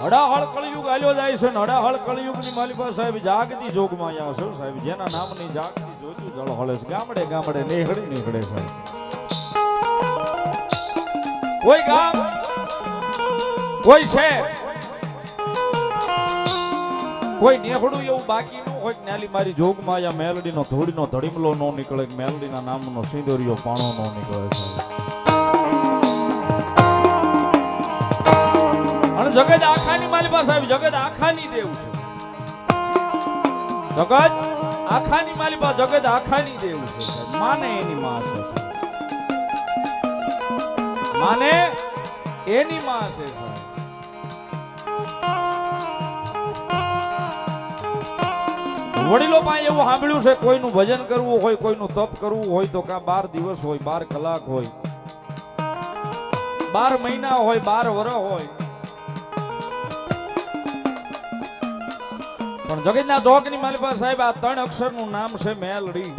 હડાહળ કળિયુગ આલ્યો જાય છે ને હડાહળ કળિયુગની માલિકા સાહેબ જાગતી જોગમાં આવ્યા છે સાહેબ. જેના નામની જાગતી જોજુ જળ હળે છે. ગામડે ગામડે નેહડી નીકળે છે. કોઈ ગામ, કોઈ શહેર, કોઈ નેહડું એવું બાકી ન હોય નાલી મારી જોગમાં અહીંયા મેલડીનો ધૂળીનો ધડીમલો નો નીકળે કે મેલડીના નામનો સિંદોરિયો પાણો નો નીકળે છે. જગત આખાની મારી પાસે આવ્યું જગત આખાની દેવ છે. જગત આખાની મારી પાસે, જગત આખાની દેવ છે. માને એની માં છે. માને એની માં છે વડીલો પાસે એવું સાંભળ્યું છે, કોઈનું ભજન કરવું હોય, કોઈનું તપ કરવું હોય, તો કા બાર દિવસ હોય, બાર કલાક હોય, બાર મહિના હોય, બાર વર્ષ હોય. પણ જગતના જોગની મારી પાસે સાહેબ, આ ત્રણ અક્ષરનું નામ છે મેલડી.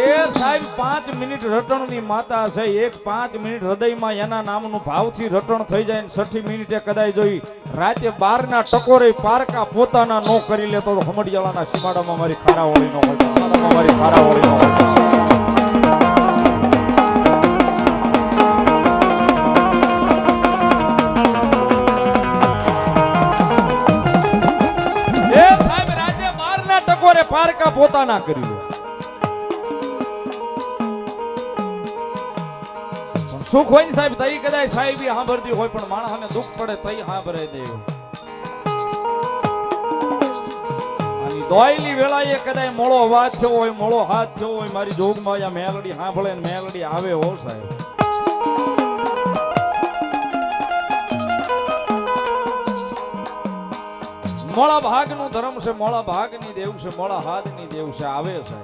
એ સાહેબ પાંચ મિનિટ રટણની માતા છે. એક પાંચ મિનિટ હૃદયમાં એના નામનું ભાવથી રટણ થઈ જાય ને છઠ્ઠી મિનિટે કદાચ જોઈ રાતે બારના ટકોરે પારકા પોતાના નો કરી લેતો હમડિયાળાના સીમાડામાં મારી ખારાવળી નો મારી ખારાવળી પોતાના કરી લે. સુખ હોય ને સાહેબ તઈ કદાચ સાહેબ સાંભળતી હોય, પણ માણસને દુઃખ પડે તઈ સાંભળે દેવ દોયલી વેળાએ કદાચ મોળો વાત થયો હોય, મોળો હાથ થયો હોય, મારી જોગમાં મેલડી સાંભળે ને મેલડી આવે હો સાહેબ. મોળા ભાગનું ધર્મ છે, મોળા ભાગની દેવ છે, મોળા હાથની દેવ છે, આવે છે.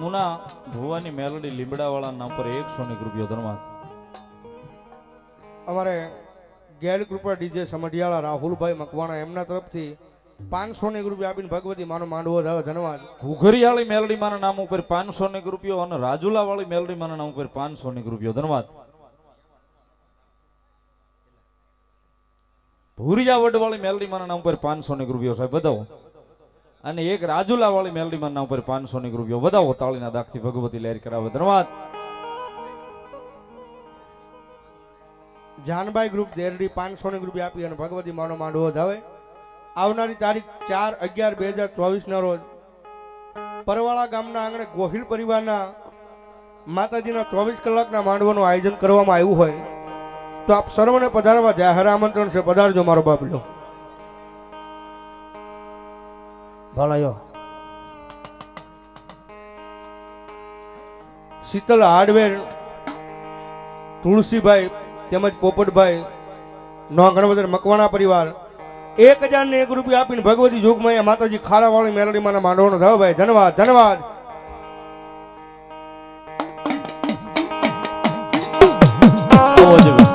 મુના ભુવાની મેલડી લીમડાવાળા નામ પર એકસો ની રૂપિયો ધર્મા અમારે ગેલ કૃપા ડીજે સમઢિયાળા રાહુલભાઈ મકવાણા એમના તરફથી પાંચસો ની રૂપિયા આપીને ભગવતી માનો માંડવો ધાવે ધન્યવાદ ઘુઘરિયાળી મેલડી માના નામ ઉપર પાંચસો ને રૂપિયો અને રાજુલા વાળી મેલડી માના નામ ઉપર પાંચસો ને રૂપિયો. ધનવાદ. ભૂરિયાવડ વડવાળી મેલડી માના નામ ઉપર પાંચસો ની રૂપિયો સાહેબ બતાવો. અને એક રાજુલા વાળી મેલડી માના નામ ઉપર પાંચસો ને રૂપિયો. બતાવો તાળીના દાખથી ભગવતી લહેર કરાવે. ધનવાદ. જાનભાઈ ગ્રુપ દેરડી પાંચસો ની રૂપિયા આપી અને ભગવતી માનો માંડવો ધાવે આવનારી તારીખ ચાર અગિયાર બે હજાર ચોવીસના રોજ પરવાળા ગામના આંગણે ગોહિલ પરિવારના માતાજીના ચોવીસ કલાકના માંડવાનું આયોજન કરવામાં આવ્યું હોય તો આપ સર્વને પધારવા જાહેર આમંત્રણ છે. પધારજો મારો બાપલો. ભલાયો. શીતલ હાર્ડવેર તુલસીભાઈ તેમજ પોપટભાઈ નો ગણવદર મકવાણા પરિવાર એક હજાર ને એક રૂપિયા આપીને ભગવતી જોગમાં માતાજી ખારાવાળી મેલડીમાં માંડવાનો થયો ભાઈ ધન્યવાદ ધન્યવાદ. Oh,